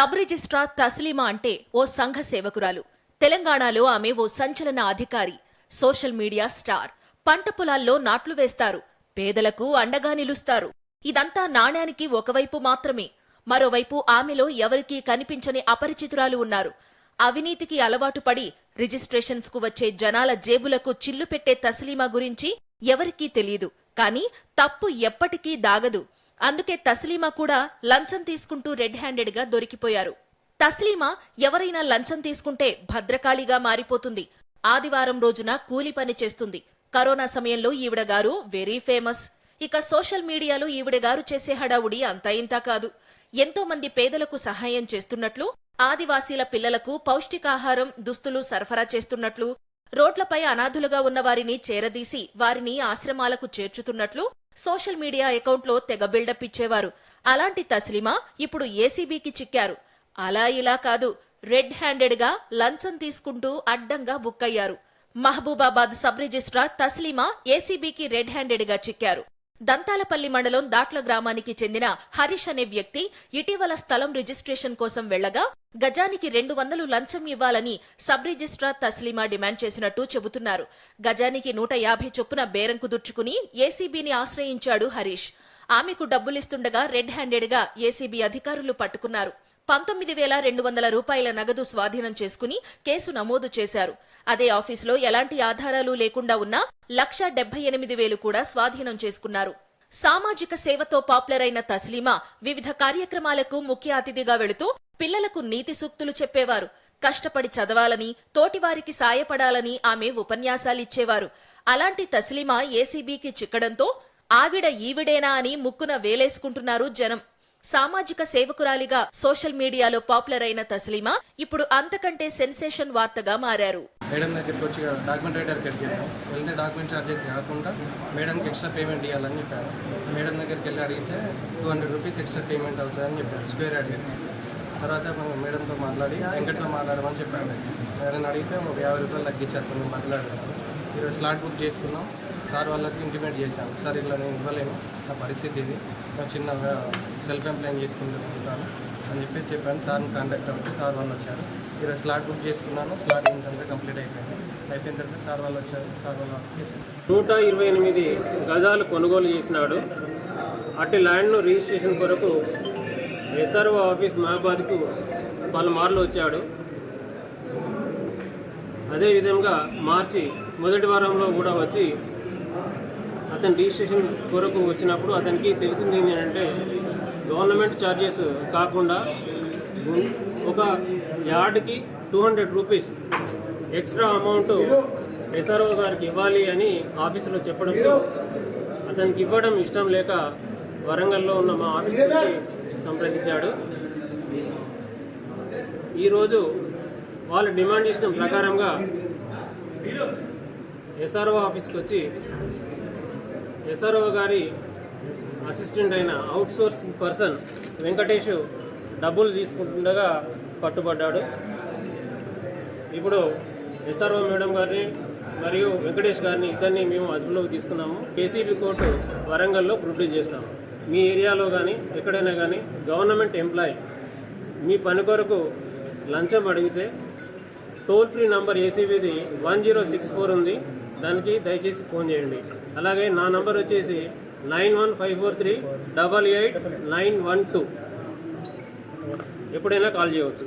Sub registrar Taslima అంటే ఓ సంఘ సేవకురాలు. తెలంగాణలో ఆమె ఓ సంచలన అధికారి సోషల్ మీడియా స్టార్. పంట పొలాల్లో నాట్లు వేస్తారు పేదలకు అండగా నిలుస్తారు. ఇదంతా నాణ్యానికి ఒకవైపు మాత్రమే. మరోవైపు ఆమెలో ఎవరికీ కనిపించని అపరిచితురాలు ఉన్నారు. అవినీతికి అలవాటు పడి రిజిస్ట్రేషన్స్కు వచ్చే జనాల జేబులకు చిల్లు పెట్టే తస్లీమా గురించి ఎవరికీ తెలియదు కానీ తప్పు ఎప్పటికీ దాగదు. అందుకే తస్లీమా కూడా లంచం తీసుకుంటూ రెడ్ హ్యాండెడ్గా దొరికిపోయారు. తస్లీమా ఎవరైనా లంచం తీసుకుంటే భద్రకాళిగా మారిపోతుంది. ఆదివారం రోజున కూలి పని చేస్తుంది. కరోనా సమయంలో ఈవిడ గారు వెరీ ఫేమస్ ఇక సోషల్ మీడియాలో ఈవిడ గారు చేసే హడావుడి అంతా ఇంతా కాదు. ఎంతో మంది పేదలకు సహాయం చేస్తున్నట్లు ఆదివాసీల పిల్లలకు పౌష్టికాహారం దుస్తులు సరఫరా చేస్తున్నట్లు రోడ్లపై అనాథులుగా ఉన్న వారిని చేరదీసి వారిని ఆశ్రమాలకు చేర్చుతున్నట్లు సోషల్ మీడియా అకౌంట్లో తెగ బిల్డప్ ఇచ్చేవారు. అలాంటి తస్లిమా ఇప్పుడు ఏసీబీకి చిక్కారు. అలా ఇలా కాదు రెడ్ హ్యాండెడ్గా లంచం తీసుకుంటూ అడ్డంగా బుక్ అయ్యారు. మహబూబాబాద్ సబ్ రిజిస్ట్రార్ తస్లీమా ఏసీబీకి రెడ్ హ్యాండెడ్గా చిక్కారు. దంతాలపల్లి మండలం దాట్ల గ్రామానికి చెందిన హరీష్ అనే వ్యక్తి ఇటీవల స్థలం రిజిస్ట్రేషన్ కోసం వెళ్ళగా గజానికి రెండు వందలు లంచం ఇవ్వాలని సబ్ రిజిస్ట్రార్ తస్లీమా డిమాండ్ చేసినట్టు చెబుతున్నారు. గజానికి నూట యాభై చొప్పున బేరం కుదుర్చుకుని ఏసీబీని ఆశ్రయించాడు హరీష్. ఆమెకు డబ్బులిస్తుండగా రెడ్ హ్యాండెడ్గా ఏసీబీ అధికారులు పట్టుకున్నారు. పంతొమ్మిది వేల రెండు వందల రూపాయల నగదు స్వాధీనం చేసుకుని కేసు నమోదు చేశారు. అదే ఆఫీసులో ఎలాంటి ఆధారాలు లేకుండా ఉన్న లక్ష డెబ్బై ఎనిమిది వేలు కూడా స్వాధీనం చేసుకున్నారు. సామాజిక సేవతో పాపులర్ అయిన తస్లీమా వివిధ కార్యక్రమాలకు ముఖ్య అతిథిగా వెళుతూ పిల్లలకు నీతి సూక్తులు చెప్పేవారు. కష్టపడి చదవాలని తోటివారికి సాయపడాలని ఆమె ఉపన్యాసాలిచ్చేవారు. అలాంటి తస్లీమా ఏసీబీకి చిక్కడంతో ఆవిడ ఈవిడేనా అని ముక్కున వేలేసుకుంటున్నారు జనం. సామాజిక సేవకురాలిగా సోషల్ మీడియాలో పాపులర్ అయిన తస్లీమా ఇప్పుడు అంతకంటే సెన్సేషన్ వార్తగా మారారు. మేడం దగ్గరికి వచ్చి డాక్యుమెంట్ రైటర్ దగ్గరికి వెళ్తే డాక్యుమెంట్ చార్జెస్ కాకుండా మేడంకి ఎక్స్ట్రా పేమెంట్ ఇవ్వాలని చెప్పారు. మేడం దగ్గరికి వెళ్ళి అడిగితే two hundred rupees extra payment అవుతుందని చెప్పారు. స్క్వేర్ అడిగారు తర్వాత మనం మేడంతో మాట్లాడి వెంకట్తో మాట్లాడమని చెప్పాను. మేడం అడిగితే ఒక యాభై రూపాయలు తగ్గించారు కొంచెం మాట్లాడారు. ఈరోజు స్లాట్ బుక్ చేసుకున్నాం. సార్ వాళ్ళకి ఇంటిమేట్ చేశాను సార్ ఇలా నేను ఇవ్వలేను నా పరిస్థితి ఇది. నేను చిన్నగా సెల్ఫ్ ఎంప్లాయ్ చేసుకుంటాను అని చెప్పి చెప్పాను. సార్ని కాంటాక్ట్ అవుతే సార్ వాళ్ళు వచ్చారు. ఈరోజు స్లాట్ బుక్ చేసుకున్నాను. స్లాట్ ఏంటంటే కంప్లీట్ అయిపోయింది. అయిపోయిన తర్వాత సార్ వాళ్ళు వచ్చారు. సార్ వాళ్ళు చేసేసారు. నూట ఇరవై ఎనిమిది గజాలు కొనుగోలు చేసినాడు. అట్టి ల్యాండ్ను రిజిస్ట్రేషన్ కొరకు ఎస్ఆర్ఓ ఆఫీస్ మహాబాద్కు పలుమార్లు వచ్చాడు. అదేవిధంగా మార్చి మొదటి వారంలో కూడా వచ్చి అతను రిజిస్ట్రేషన్ కొరకు వచ్చినప్పుడు అతనికి తెలిసింది ఏంటంటే గవర్నమెంట్ ఛార్జెస్ కాకుండా ఒక యార్డ్కి two hundred rupees extra amount SRO గారికి ఇవ్వాలి అని ఆఫీసులో చెప్పడంతో అతనికి ఇవ్వడం ఇష్టం లేక వరంగల్లో ఉన్న మా ఆఫీస్కి వచ్చి సంప్రదించాడు. ఈరోజు వాళ్ళు డిమాండ్ చేసిన ప్రకారంగా ఎస్ఆర్ఓ ఆఫీస్కి వచ్చి ఎస్ఆర్ఓ గారి అసిస్టెంట్ అయిన అవుట్సోర్స్ పర్సన్ వెంకటేష్ డబ్బులు తీసుకుంటుండగా పట్టుబడ్డాడు. ఇప్పుడు ఎస్ఆర్ఓ మేడం గారిని మరియు వెంకటేష్ గారిని ఇద్దరిని మేము అదుపులోకి తీసుకున్నాము. కేసీబీ కోర్టు వరంగల్లో ప్రొడ్యూస్ చేస్తాము. మీ ఏరియాలో కానీ ఎక్కడైనా కానీ గవర్నమెంట్ ఎంప్లాయీ మీ పని కొరకు లంచం అడిగితే టోల్ ఫ్రీ నంబర్ ఏసీబీది వన్ జీరో సిక్స్ ఫోర్ ఉంది. దానికి దయచేసి ఫోన్ చేయండి. అలాగే నా నంబర్ వచ్చేసి nine one five four three double eight nine one two. ఎప్పుడైనా కాల్ చేయవచ్చు.